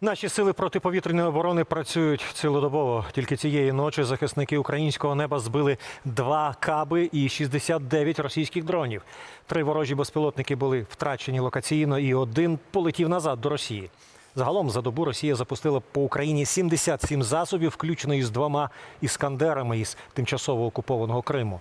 Наші сили протиповітряної оборони працюють цілодобово. Тільки цієї ночі захисники українського неба збили два каби і 69 російських дронів. Три ворожі безпілотники були втрачені локаційно, і один полетів назад до Росії. Загалом за добу Росія запустила по Україні 77 засобів, включно із двома іскандерами із тимчасово окупованого Криму.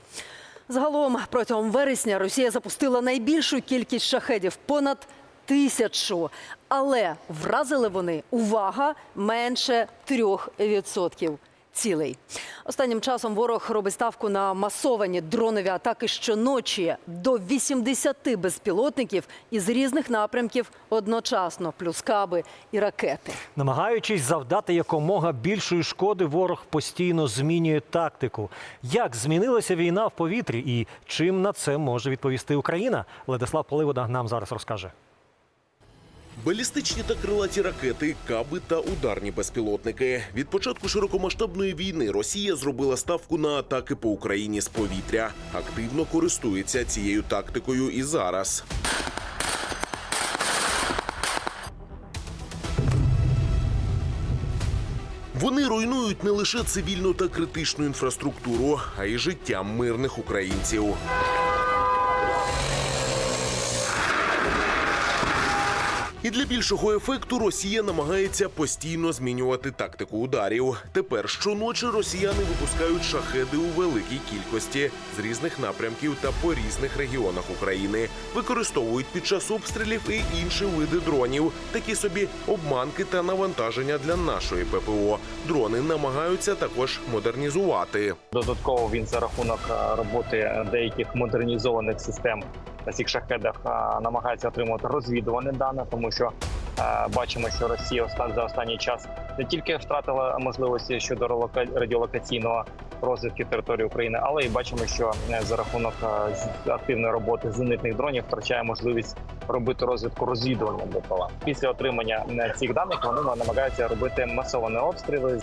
Загалом протягом вересня Росія запустила найбільшу кількість шахедів понад тисячу. Але вразили вони увага менше трьох відсотків цілей. Останнім часом ворог робить ставку на масовані дронові атаки щоночі до 80 безпілотників із різних напрямків одночасно, плюс каби і ракети. Намагаючись завдати якомога більшої шкоди, ворог постійно змінює тактику. Як змінилася війна в повітрі і чим на це може відповісти Україна? Владислав Поливода нам зараз розкаже. Балістичні та крилаті ракети, каби та ударні безпілотники. Від початку широкомасштабної війни Росія зробила ставку на атаки по Україні з повітря. Активно користується цією тактикою і зараз. Вони руйнують не лише цивільну та критичну інфраструктуру, а й життя мирних українців. І для більшого ефекту Росія намагається постійно змінювати тактику ударів. Тепер щоночі росіяни випускають шахеди у великій кількості з різних напрямків та по різних регіонах України. Використовують під час обстрілів і інші види дронів, такі собі обманки та навантаження для нашої ППО. Дрони намагаються також модернізувати. Додатково він за рахунок е, роботи деяких модернізованих систем на цих шахедах намагається отримувати розвідуване дані, тому що е, бачимо, що Росія за останній час не тільки втратила можливості щодо радіолокаційного розвідки території України, але і бачимо, що е, за рахунок е, активної роботи зенитних дронів втрачає можливість робити розвідку розвідування БПЛА. Після отримання цих даних вони намагаються робити масовані обстріли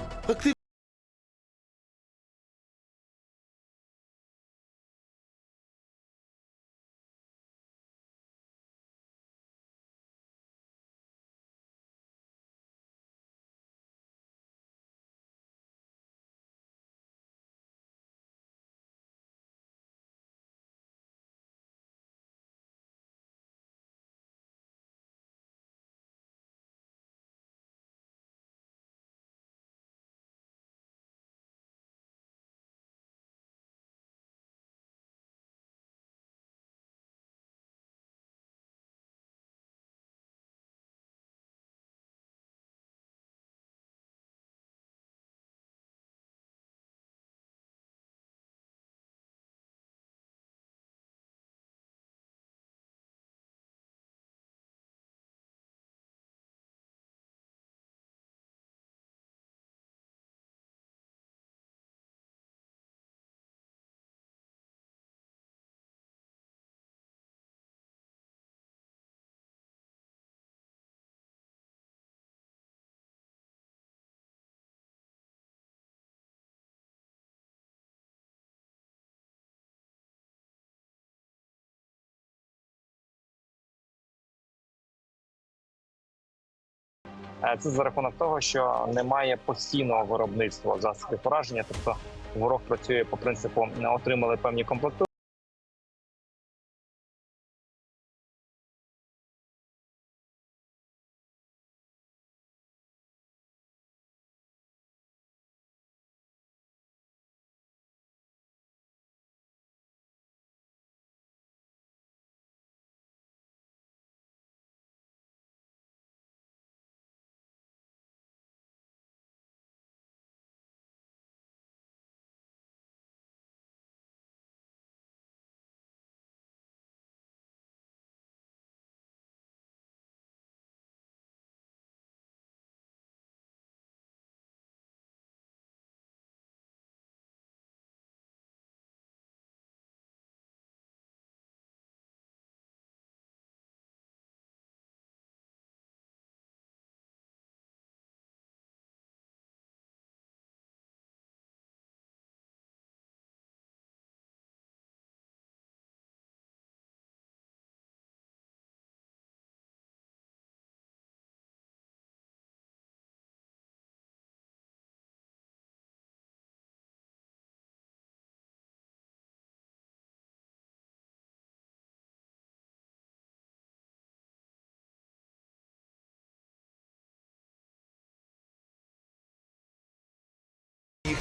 Це за рахунок того, що немає постійного виробництва засобів пораження, тобто ворог працює по принципу отримали певні комплектуючі,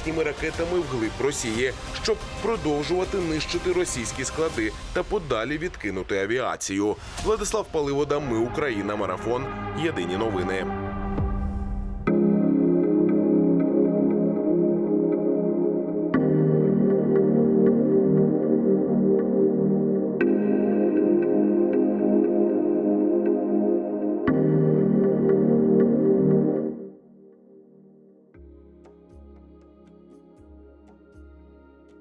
їхніми ракетами вглиб Росії, щоб продовжувати нищити російські склади та подалі відкинути авіацію. Владислав Паливода, Ми Україна, марафон. Єдині новини.